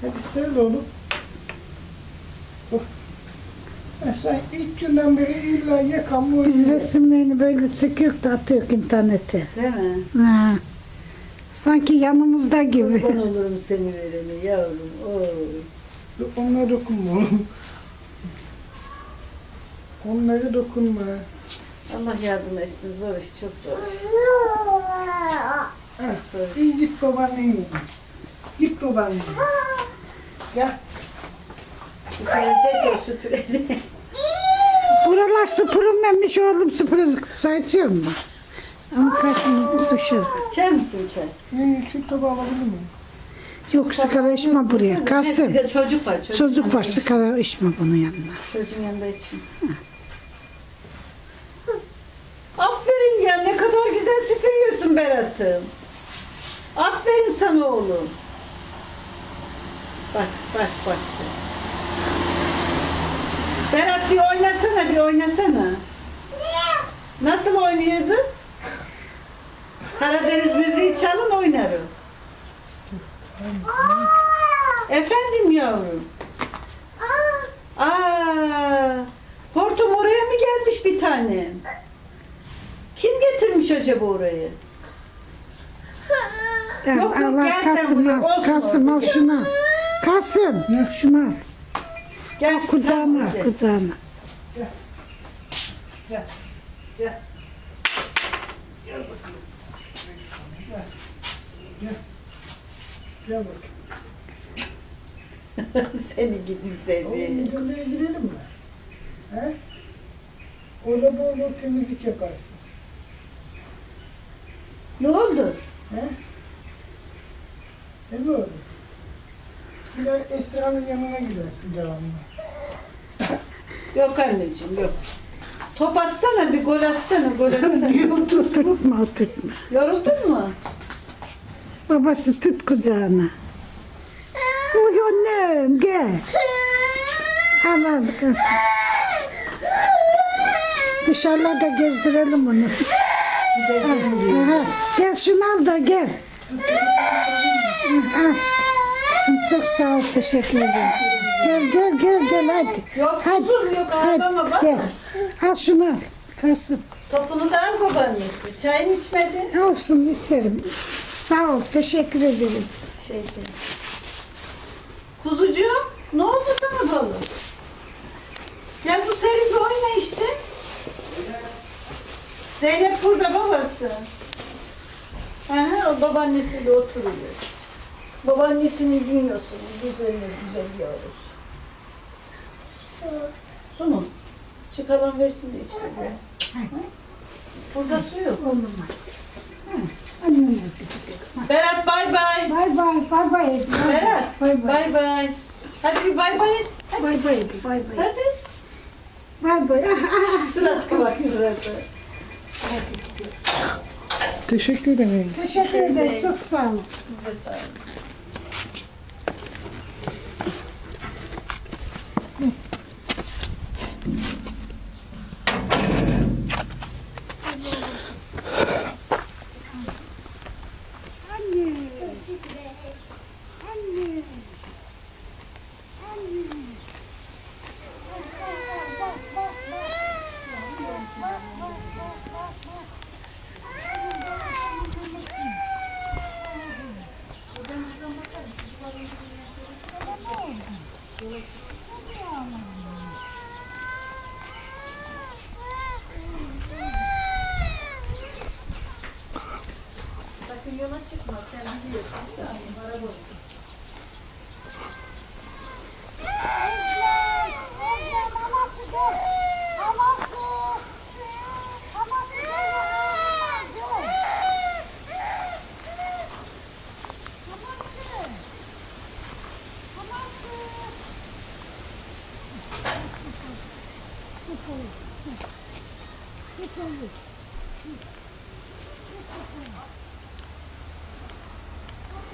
Hadi söyle oğlum. Of. E sen ilk günden beri illa yakamı Biz oynuyor. resimlerini böyle çekiyor da atıyor internete. Değil mi? Ha. Sanki yanımızda gibi. Kurban olurum seni vereni yavrum. Oy. Onlara dokunma oğlum. Onlara dokunma. Allah yardım etsin. Zor iş. Çok zor iş. Çok zor iş. İyi git babaannenin yanına. Git babaannenin yanına. Gel. Süpürecek o süpürecek. Buralar süpürülmemiş oğlum süpürülecek sayıyor mu? Ama kaç minut düşer. İçer misin çay? Yeni şu tabağı alabilir miyim? Yok sigara içme buraya. Kastım. Ne, Çocuk var. Çocuk, Çocuk var sigara içme bunun yanına. Çocuğun yanında içme. Aferin ya ne kadar güzel süpürüyorsun Berat'ım. Aferin sana oğlum. Bak bak bak sen. Berat bir oynasana bir oynasana. Nasıl oynuyordun? Karadeniz müziği çalın oynarım. Efendim yavrum. Aa, hortum oraya mı gelmiş bir tane? Kim getirmiş acaba orayı? Yok, yok, Allah gel sen Kasım buraya, olsun Kasım al şunu. Kasım şunu al. Gel Kucağına al gel. kucağına. Gel. Gel. Gel bakalım. Gel. Gel. Gel bakayım. Seni gidi Oğlum seni. müdürlüğe girelim mi? He? Orada bol bol temizlik yaparsın. Ne oldu? He? Ne oldu? Bir de Esra'nın yanına gidersin devamlı. Yok anneciğim yok. Top atsana bir gol atsana gol atsana. Tutma tutma. Yoruldun mu? Babası tut kucağına. Uy annem gel. Al al kız. Dışarılarda gezdirelim onu. Gideceğim diyor. Aha, gel şunu al da gel. Al. Çok sağ ol teşekkür ederim. Gel gel gel gel hadi. Yok Hadi, kuzum yok ağlama bak. Gel. Al şunu al. Kasım. Topunu da al babaannesi. Çayını içmedin. Olsun içerim. Sağ ol teşekkür ederim. Şey Kuzucuğum ne oldu sana balım? Gel bu seninle oyna işte. Zeynep burada babası. Aha, o babaannesiyle oturuyor. Babaannesini dinliyorsun. Güzel güzel yavrusu. Su mu? Çıkaran versin de işte. bu. Hı? Burada su yok. Oğlum Annem Berat bay bay. Bay bay bay bay. Berat Bay bay. bay bay. Hadi bir bay bay et. Bay bay bay bay. Hadi. Bay bay. Ah, ah. Suratı bak suratı. Teşekkür ederim. Teşekkür ederim. Çok sağ ol. Size sağ olun. yola çıkma. Sen biliyorsun. Yani para boy. Thank you.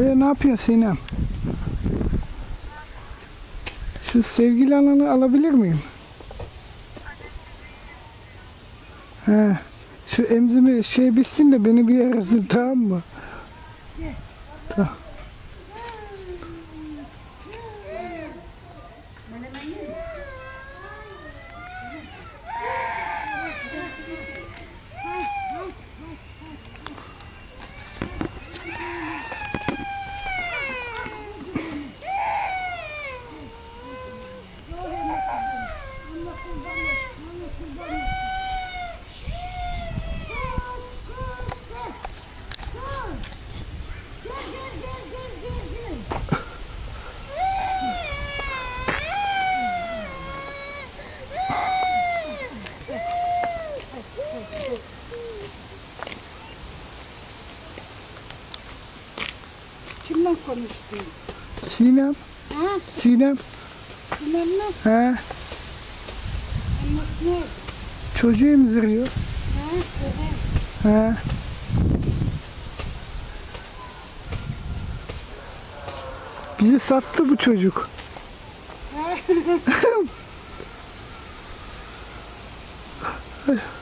Öyle ne yapıyorsun Sinem? Şu sevgili alanı alabilir miyim? He. Şu emzimi şey bitsin de beni bir yere tamam mı? Tamam. Konuştun? Sinem, Ha? Sinem. Sinan'la He. annesi ne? Çocuğu emziriyor. Ha? Evet. He. Bizi sattı bu çocuk. Abisi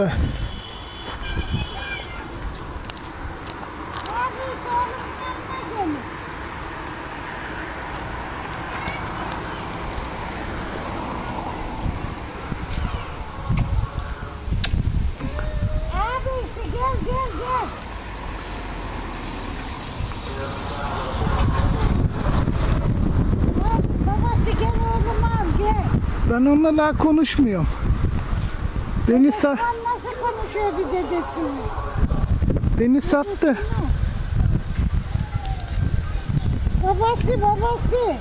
kapı. Ben onlarla konuşmuyorum. Beni sa nasıl konuşuyordu dedesini? beni sattı. Babası babası.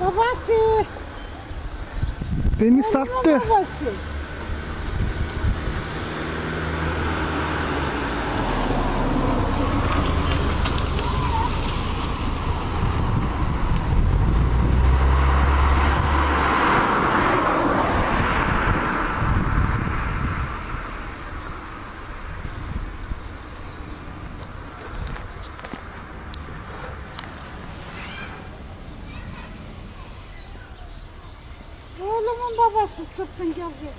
Babası. Beni Oğlumun sattı. Babası. Babası çıktın gel gel.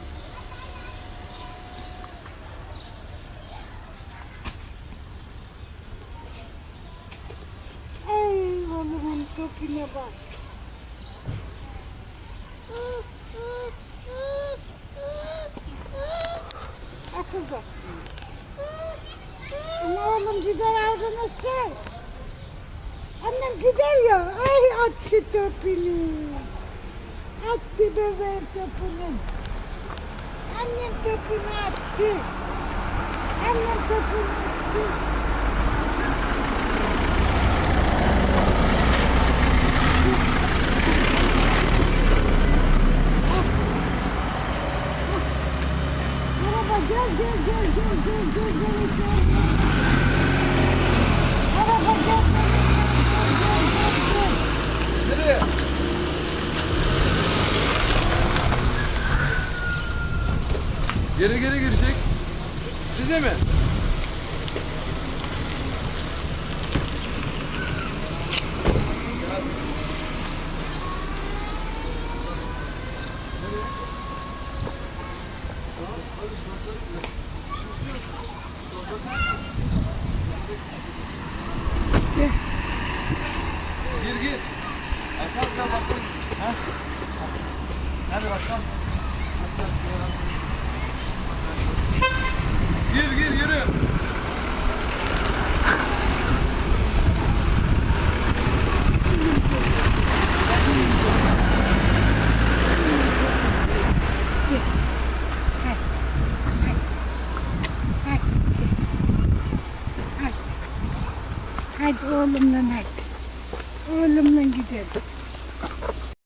Ey oğlumun köpüğüne bak. Asılacağız. Ama oğlum gider aldınız şey. Annem gider ya. Ay attı töpünü. At bebeğim topunu. Annem topunu attı. Annem topunu attı. Merhaba gel gel gel gel gel gel gel. gel. Geri geri girecek. Size mi?